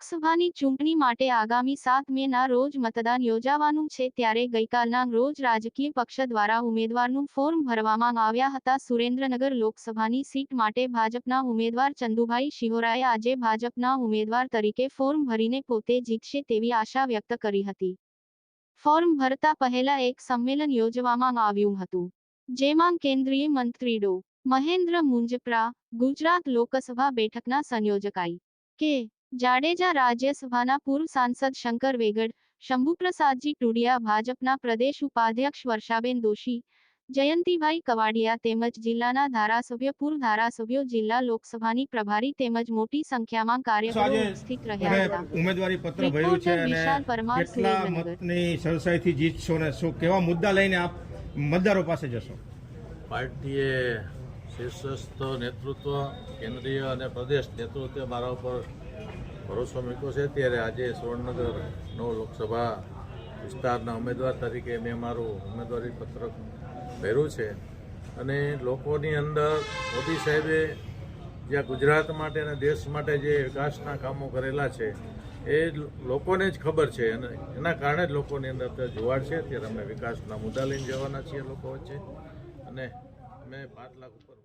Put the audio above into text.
લોકસભાની ચૂંટણી માટે આગામી સાત મેના રોજ મતદાન યોજાવાનું છે ત્યારે ગઈકાલના રોજ રાજકીય પક્ષ દ્વારા ઉમેદવારનું ફોર્મ ભરવામાં આવ્યા હતા. સુરેન્દ્રનગર લોકસભાની સીટ માટે ભાજપના ઉમેદવાર ચંદુભાઈ શિહોરાએ આજે ભાજપના ઉમેદવાર તરીકે ફોર્મ ભરીને પોતે જીતશે તેવી આશા વ્યક્ત કરી હતી. ફોર્મ ભરતા પહેલા એક સંમેલન યોજવામાં આવ્યું હતું, જેમાં કેન્દ્રીય મંત્રી ડો. મહેન્દ્ર મુંજપરા ગુજરાત લોકસભા બેઠકના સંયોજકાઈ કે. જાડેજા રાજ્યસભાના પૂર્વ સાંસદ શંકર વેગડ શંભુપ્રસાદજી ટુડિયા ભાજપના પ્રદેશ ઉપાધ્યક્ષ વર્ષાબેન દોશી જયંતિભાઈ કવાડિયા તેમજ જિલ્લાના ધારાસભ્ય પૂર્વ ધારાસભ્યો જિલ્લા લોકસભાની પ્રભારી તેમજ મોટી સંખ્યામાં કાર્યકરો સ્થિત ઉપસ્થિત રહ્યા હતા. ઉમેદવારી પત્ર ભર્યું છે અને વિશાલ પરમાર, કેટલા મતની સરસાઈથી જીતશો ને શું કેવા મુદ્દા લઈને આપ મતદારો પાસે જશો? પાર્ટીએ શીર્ષસ્થ નેતૃત્વ કેન્દ્રીય અને પ્રદેશ નેતૃત્વ મારા ઉપર ભરોસો મૂક્યો છે. ત્યારે આજે સુવર્ણનગરનો લોકસભા વિસ્તારના ઉમેદવાર તરીકે મેં મારું ઉમેદવારી પત્રક ભર્યું છે. અને લોકોની અંદર મોદી સાહેબે જ્યાં ગુજરાત માટે અને દેશ માટે જે વિકાસના કામો કરેલા છે, એ લોકોને જ ખબર છે. અને એના કારણે જ લોકોની અંદર જુવાડ છે. ત્યારે અમે વિકાસના મુદ્દા લઈને જવાના છીએ લોકો વચ્ચે. અને અમે પાંચ લાખ ઉપર